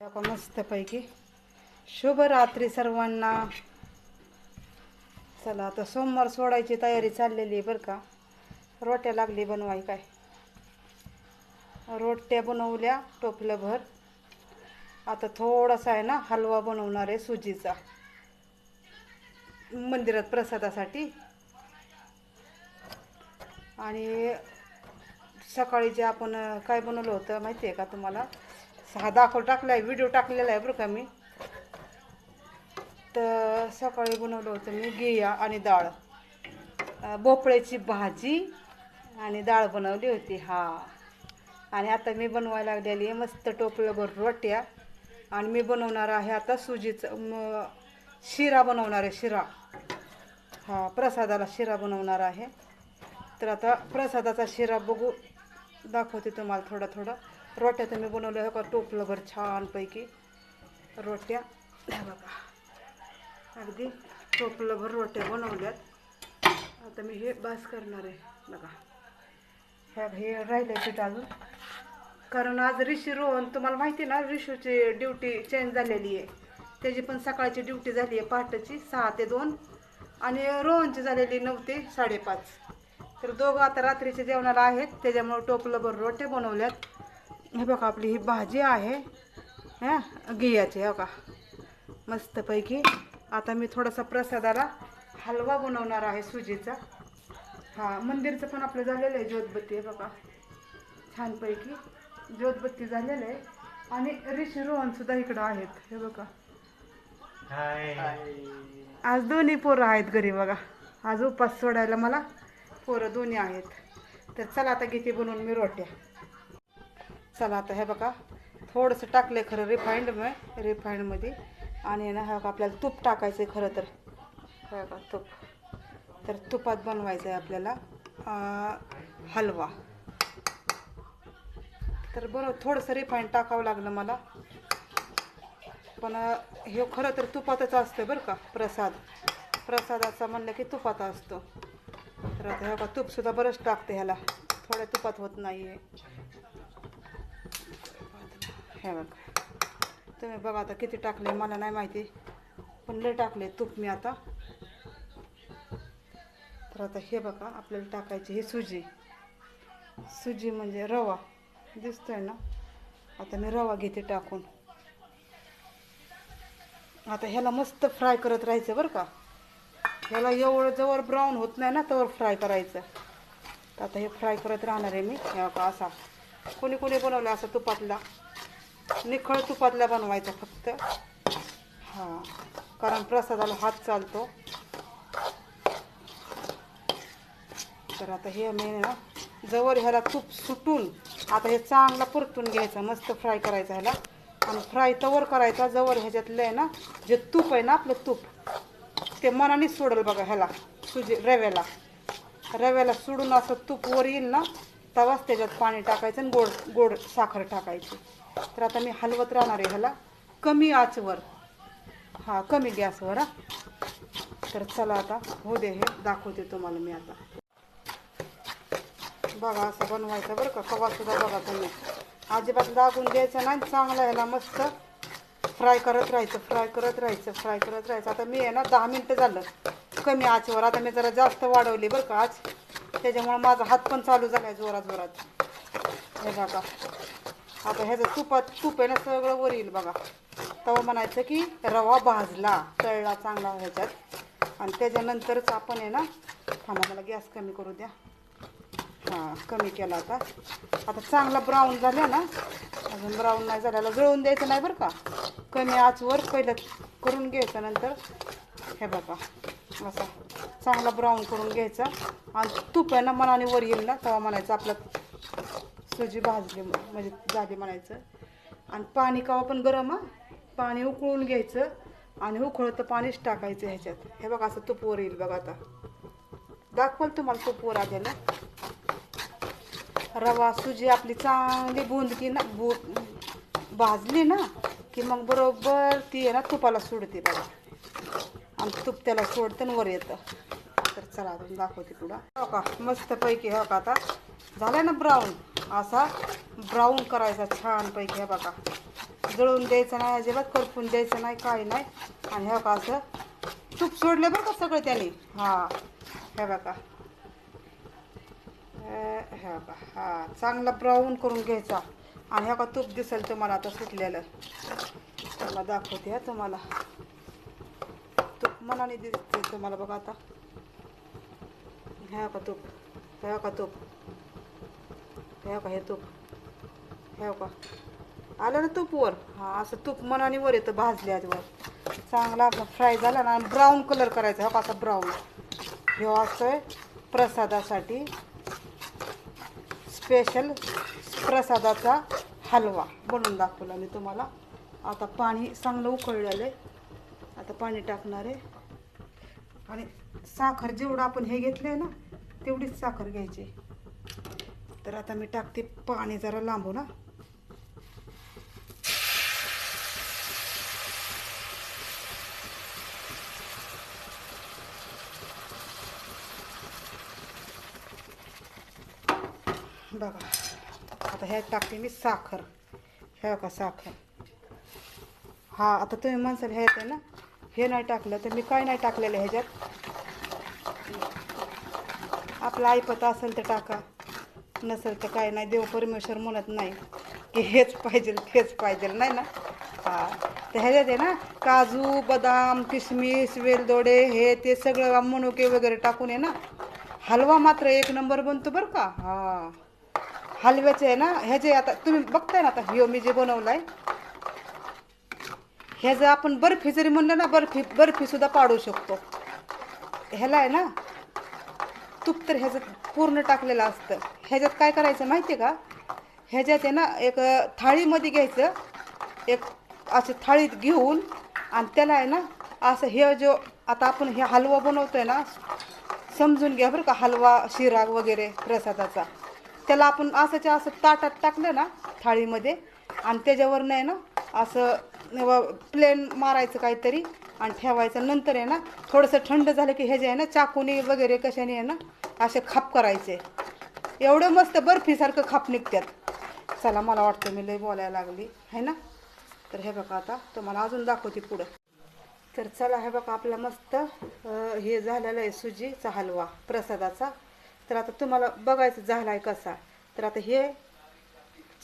आपण मस्तपैकी. शुभ रात्री सर्वांना. चला आता सोमवार सोडायची तयारी चाललेली आहे बरं का. रोट्या लागली बनवाय काय. रोट्या बनवल्या टोपलंभर आता थोडासा आहे ना हलवा बनवणार आहे सुजीचा. मंदिरात प्रसादासाठी. आणि सकाळी जे आपण काय बनवलं होतं माहिती आहे का तुम्हाला? सहा दाखव टाकला आहे व्हिडिओ टाकलेला आहे बरं का मी. तर सकाळी बनवलं होतं मी गिया आणि डाळ. भोपळ्याची भाजी आणि डाळ बनवली होती हा. आणि आता मी बनवायला लागलेली आहे मस्त टोपळंभर रोट्या. आणि मी बनवणार आहे आता सुजीचं म शिरा बनवणार आहे शिरा. हा प्रसादाला शिरा बनवणार आहे. तर आता प्रसादाचा शिरा बघू दाखवते तुम्हाला थोडा थोडा. रोट्या तर मी बनवल्या हो का टोपलंभर छानपैकी. रोट्या. ह्या बघा. अगदी टोपलंभर रोट्या बनवल्यात. आता मी हे बास करणार आहे. बघा. ह्या हे राहिलं पीठ अजून. कारण आज ऋषी रोहन तुम्हाला माहिती ना ऋषूची ड्युटी चेंज झालेली आहे. त्याची पण सकाळची ड्युटी झाली आहे पहाटेची सहा ते दोन. आणि रोहनची झालेली नऊ ते साडेपाच. तर दोघं आता रात्रीच्या जेवणाला आहेत त्याच्यामुळे टोपलंभर रोट्या बनवल्यात. हे बघा आपली ही भाजी आहे हा? गियाची हो का? मस्तपैकी. आता मी थोडासा प्रसादाला हलवा बनवणार आहे सुजीचा. हा मंदिरचं पण आपलं झालेलं आहे ज्योतबत्ती आहे बघा. छानपैकी ज्योतबत्ती झालेलं आहे. आणि ऋषी रोहन सुद्धा इकडं आहेत हे बघा. आज दोन्ही पोरं आहेत घरी बघा. आज उपास सोडायला मला पोरं दोन्ही आहेत. तर चला आता घेते बनवून मी रोट्या. चला आता हे बघा थोडंसं टाकलं खरं रिफाईंड मग रिफाईंडमध्ये आणि ना हे बघा आपल्याला तूप टाकायचं आहे खरं तर. हे बघा तूप. तर तुपात बनवायचं आहे आपल्याला हलवा. तर बरं थोडंसं रिफाईंड टाकावं लागलं मला. पण हे खरं तर तुपातच असतं बरं का प्रसाद. प्रसादाचा म्हणलं की तुपात असतो. तर आता हे बघा तूपसुद्धा बरंच टाकते ह्याला. थोड्या तुपात होत नाही आहे हे बघा. तुम्ही बघा आता किती टाकले मला नाही माहिती पण लय टाकले तूप मी आता. तर आता हे बघा आपल्याला टाकायची ही सुजी. सुजी म्हणजे रवा. दिसतोय ना? आता मी रवा घेते टाकून. आता ह्याला मस्त फ्राय करत राहायचं बरं का? ह्याला एवढं जवळ ब्राऊन होत नाही ना तवर फ्राय करायचं. तर आता हे फ्राय करत राहणार आहे मी. हे बघा असा. कोणी कोणी बनवलं असं तुपातला? निखळ तुपातला बनवायचा फक्त. हां कारण प्रसादाला हात चालतो. तर आता हे मी ना जवळ ह्याला तूप सुटून आता हे चांगला परतून घ्यायचं मस्त फ्राय करायचा ह्याला. आणि फ्राय तवर करायचा जवळ ह्याच्यातलं आहे ना जे तूप आहे ना आपलं तूप ते मनाने सोडल बघा ह्याला सुजी रव्याला. रव्याला सोडून असं तूप वर येईल ना तवाच त्याच्यात पाणी टाकायचं आणि गोड गोड साखर टाकायची. तर आता मी हलवत राहणार आहे ह्याला. कमी आचवर. हां कमी गॅसवर हा. तर चला आता हो दे हे दाखवते तुम्हाला मी आता. बघा असं बनवायचं बरं का? कवासुद्धा बघा तुम्ही. अजिबात दाखवून द्यायचं नाही चांगलं ह्याला मस्त. फ्राय करत राहायचं फ्राय करत राहायचं फ्राय करत राहायचं. आता मी आहे ना दहा मिनटं झालं. कमी आचवर. आता मी जरा जास्त वाढवली बरं का आज. त्याच्यामुळं माझा हात पण चालू झाला आहे जोरात जोरात. हे बघा. आता ह्याचं तुपात तूप आहे ना सगळं वर येईल बघा. तेव्हा म्हणायचं की रवा भाजला तळला चांगला ह्याच्यात. आणि त्याच्यानंतरच आपण आहे ना थांबा मला गॅस कमी करू द्या. हां कमी केला आता. आता चांगला ब्राऊन झाला ना अजून ब्राऊन नाही झाल्याला गळून द्यायचं नाही बरं का. कमी आचवर पहिलं करून घ्यायचं नंतर. हे बघा असा चांगला ब्राऊन करून घ्यायचा. आणि तूप आहे ना मनाने वर येईल ना तेव्हा म्हणायचं आपलं सुजी भाजली म्हणजे झाली म्हणायचं. आणि पाणी कवा पण गरम हा. पाणी उकळून घ्यायचं आणि उकळतं पाणीच टाकायचं ह्याच्यात. हे बघा असं तूप वर येईल बघा आता. दाखवाल तुम्हाला तूप वर ना? रवा सुजी आपली चांगली बुंदकी ना बु भाजली ना की मग बरोबर ती आहे ना तुपाला सोडते बघा. आणि तूप त्याला सोडतं आणि वर येतं. तर चला अजून दाखवते तुला. हो का? मस्तपैकी हो का आता? झालं ना ब्राऊन असा ब्राऊन करायचा छानपैकी हे बघा. जळून द्यायचं नाही अजिबात करपून द्यायचं नाही काही नाही. आणि हे बघा असं तूप सोडलं बरं का सगळं त्याने? हां. हे बघा. हे बघा. हां चांगला ब्राऊन करून घ्यायचा. आणि हे का तूप दिसेल तुम्हाला आता सुटलेलं. मला दाखवते हा तुम्हाला. मनाने दिसते तुम्हाला बघा आता. ह्या का तूप हे का तूप हे का हे तूप हे का? आलं ना तूप वर? हा असं तूप मनाने वर येतं भाजल्या वर चांगला आपला फ्राय झाला ना ब्राऊन कलर करायचा हा असा ब्राऊन हे असं आहे प्रसादासाठी स्पेशल प्रसादाचा हलवा. बनवून दाखवला मी तुम्हाला. आता पाणी चांगलं उकळलेलं आहे. आता पाणी टाकणार आहे. आणि साखर जेवढं आपण हे घेतलं आहे ना तेवढीच साखर घ्यायची. तर आता मी टाकते पाणी जरा लांबू ना बघा आता ह्यात टाकते मी साखर. ह्या का साखर. हा आता तुम्ही माणसाला ह्यात आहे ना हे नाही टाकलं तर मी काय नाही टाकलेलं ह्याच्यात? आपला ऐपत असेल तर टाका. नसेल तर काय नाही देव परमेश्वर म्हणत नाही की हेच पाहिजे हेच पाहिजे नाही ना? हा. तर ह्याच्यात आहे ना काजू बदाम किशमिश वेलदोडे हे ते सगळं मनुके वगैरे टाकून आहे ना हलवा मात्र एक नंबर बनतो बरं का? हा. हलव्याचे आहे ना ह्याचे आता तुम्ही बघताय ना आता हे मी जे बनवलं आहे ह्याचं आपण बर्फी जरी म्हणलं ना बर्फी बर्फी सुद्धा पाडू शकतो. ह्याला आहे ना तूप तर ह्याच्यात पूर्ण टाकलेलं असतं. ह्याच्यात काय करायचं माहिती आहे का? ह्याच्यात आहे ना एक थाळीमध्ये घ्यायचं. एक असं थाळीत घेऊन आणि त्याला आहे ना असं हे जो आता आपण हे हलवा बनवतो आहे ना समजून घ्या बरं का हलवा शिरा वगैरे प्रसादाचा. त्याला आपण असंच्या असं ताटात टाकलं ना थाळीमध्ये आणि त्याच्यावर नाही ना असं प्लेन मारायचं काहीतरी आणि ठेवायचं. नंतर आहे ना थोडंसं थंड झालं की हे जे आहे ना चाकूनी वगैरे कशाने आहे ना असे खाप करायचे. एवढं मस्त बर्फीसारखं खाप निघतात चला मला वाटतं मी लय बोलायला लागली. है ना? तर हे बघा आता तुम्हाला अजून दाखवते पुढं. तर चला हे बघा आपला मस्त हे झालेलं आहे सुजीचा हलवा प्रसादाचा. तर आता तुम्हाला बघायचं झाला आहे कसा. तर आता हे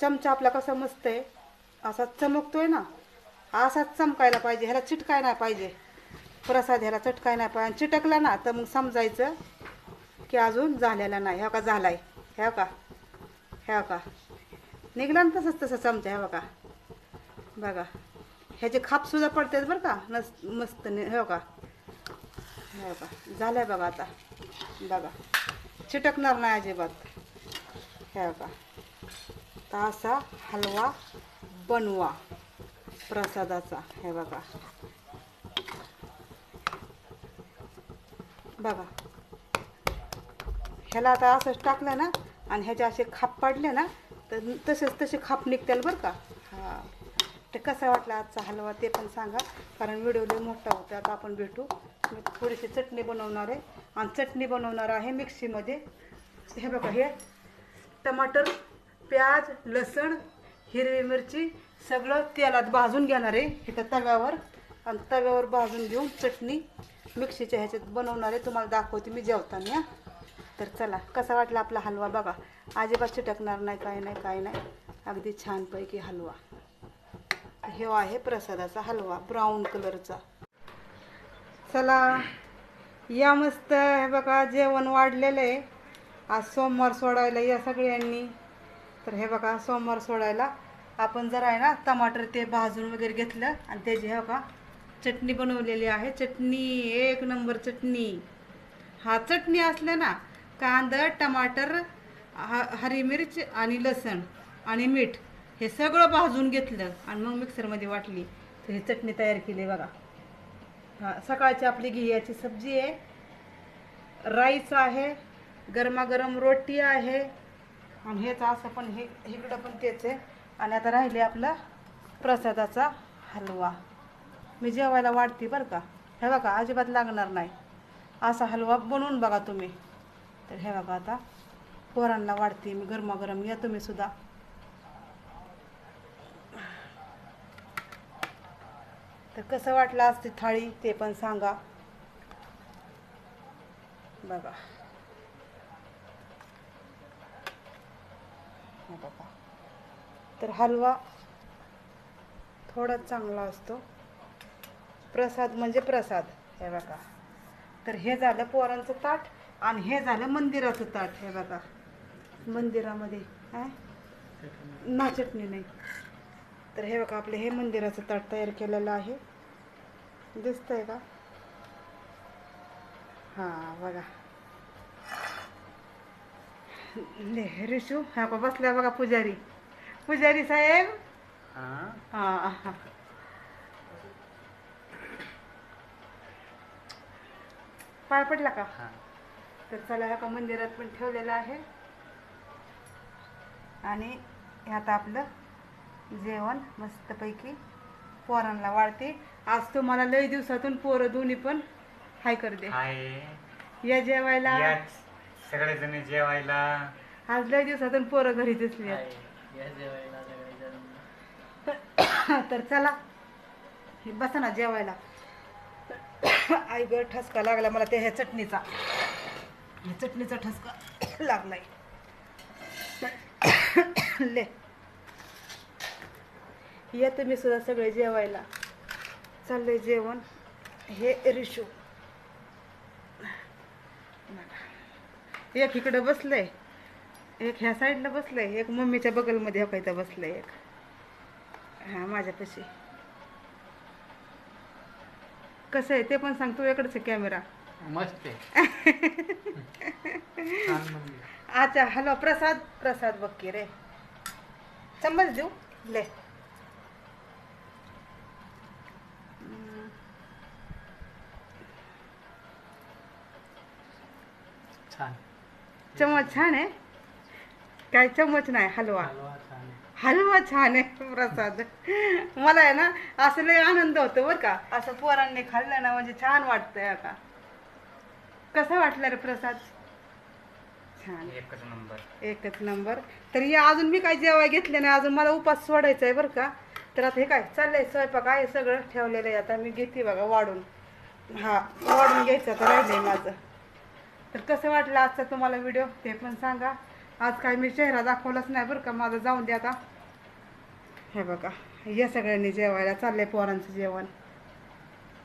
चमचा आपला कसा मस्त आहे. असा चमकतोय ना. असाच चमकायला पाहिजे ह्याला चिटकाय नाही पाहिजे. प्रसाद ह्याला चटकाय नाही पाहिजे. आणि चिटकला ना तर मग समजायचं की अजून झालेला नाही. ह्या का झालाय? ह्या का? ह्या का? निघला ना तसंच तसं चमचा ह्या बघा बघा. ह्याचे खापसुद्धा पडतात बरं का? नस मस्त नि हो का? हो का? झालंय बघा आता. बघा. चिटकणार नाही अजिबात. हे का? तर असा हलवा बनवा. प्रसादाचा हे बघा बघा ह्याला आता असंच टाकलं ना आणि ह्याचे असे खाप पाडले ना तर तसेच तसे खाप निघतील बरं का. हां. ते कसा वाटला आजचा हलवा ते पण सांगा कारण व्हिडिओ लई मोठा होता आता आपण भेटू. मी थोडीशी चटणी बनवणार आहे. आणि चटणी बनवणार आहे मिक्सीमध्ये. हे बघा हे टमाटर प्याज लसण हिरवी मिरची सगळं तेलात भाजून घेणार आहे इथं तव्यावर. आणि तव्यावर भाजून घेऊन चटणी मिक्सीच्या ह्याच्यात बनवणार आहे. तुम्हाला दाखवते मी जेवताना तर चला कसा वाटला आपला हलवा बघा. अजिबात चिटकणार नाही काय नाही काय नाही. अगदी छानपैकी हलवा. हे आहे प्रसादाचा हलवा ब्राऊन कलरचा. चला या मस्त हे बघा जेवण वाढलेलं आहे. आज सोमवार सोडायला या सगळ्यांनी. तर हे बघा सोमवार सोडायला आपण जर आहे ना टमाटर ते भाजून वगैरे घेतलं आणि त्याची हो का चटणी बनवलेली आहे. चटणी एक नंबर चटणी. हा चटणी असलं ना कांदा टमाटर ह हरी मिरच आणि लसण आणि मीठ हे सगळं भाजून घेतलं आणि मग मिक्सरमध्ये वाटली. तर ही चटणी तयार केली बघा. हा सकाळची आपली घियाची सब्जी आहे. राईस आहे गरमागरम रोटी आहे. आणि हेच असं पण हे इकडं पण तेच आहे. आणि आता राहिले आपला प्रसादाचा हलवा. मी जेवायला वाढते बरं का. हे बघा अजिबात लागणार नाही. असा हलवा बनवून बघा तुम्ही. तर हे बघा आता पोरांना वाढते. मी गरमागरम या तुम्ही सुद्धा. तर कसं वाटलं असते थाळी ते पण सांगा. बघा. बघा. तर हलवा थोडा चांगला असतो. प्रसाद म्हणजे प्रसाद हे बघा. तर हे झालं पोरांचं ताट आणि हे झालं मंदिराचं ताट हे बघा. मंदिरामध्ये ना चटणी नाही. तर हे बघा आपलं हे मंदिराचं ताट तयार केलेलं आहे. दिसतंय का? हां बघा. ले रिशू हा का बघा पुजारी. पुजारी साहेब? हा. पाय पडला का? हा. तर चला का मंदिरात पण ठेवलेलं आहे. आणि हे आता आपलं जेवण मस्तपैकी पोरांना वाढते. आज तुम्हाला लई दिवसातून पोरं दोन्ही पण हाय कर दे हाय. या जेवायला? सगळेजण जेवायला. आज लई दिवसातून पोरं घरी दिसली तर चला. हे बसा ना जेवायला. आई ग ठसका लागला मला ते ह्या चटणीचा. ह्या चटणीचा ठसका लागलाय. ले. या तुम्ही सुद्धा सगळे जेवायला. चाललंय जेवण. हे रिशू. एक इकडं बसलंय. एक ह्या साईडला बसलंय एक मम्मीच्या बगलमध्ये हो का इथं बसलंय एक. हा माझ्यापाशी. कसं आहे ते पण सांग तू इकडचं कॅमेरा. मस्त. अच्छा हॅलो प्रसाद प्रसाद बघ की रे. चम्मच देऊ? ले. छान. चम्मच छान आहे? काय चम्मच नाही हलवा. हलवा छान आहे. प्रसाद. मला आहे ना असं लय आनंद होतो बरं का. असं पोरांनी खाल्लं ना म्हणजे छान वाटतंय का कसं वाटलं रे प्रसाद? छान. एकच नंबर. एकच नंबर. तर या अजून मी काय जेवाय घेतले नाही अजून मला उपास सोडायचा आहे बरं का. तर आता हे काय चाललंय स्वयंपाक आहे सगळं ठेवलेलं आहे आता. मी घेते बघा वाढून. हा वाढून घ्यायचं आता राहिलंय माझं. तर कसं वाटलं आजचा तुम्हाला व्हिडिओ? ते पण सांगा. आज काय मी चेहरा दाखवलाच नाही बरं का माझं जाऊन द्या आता. हे बघा या सगळ्यांनी जेवायला चाललंय पोरांचं जेवण.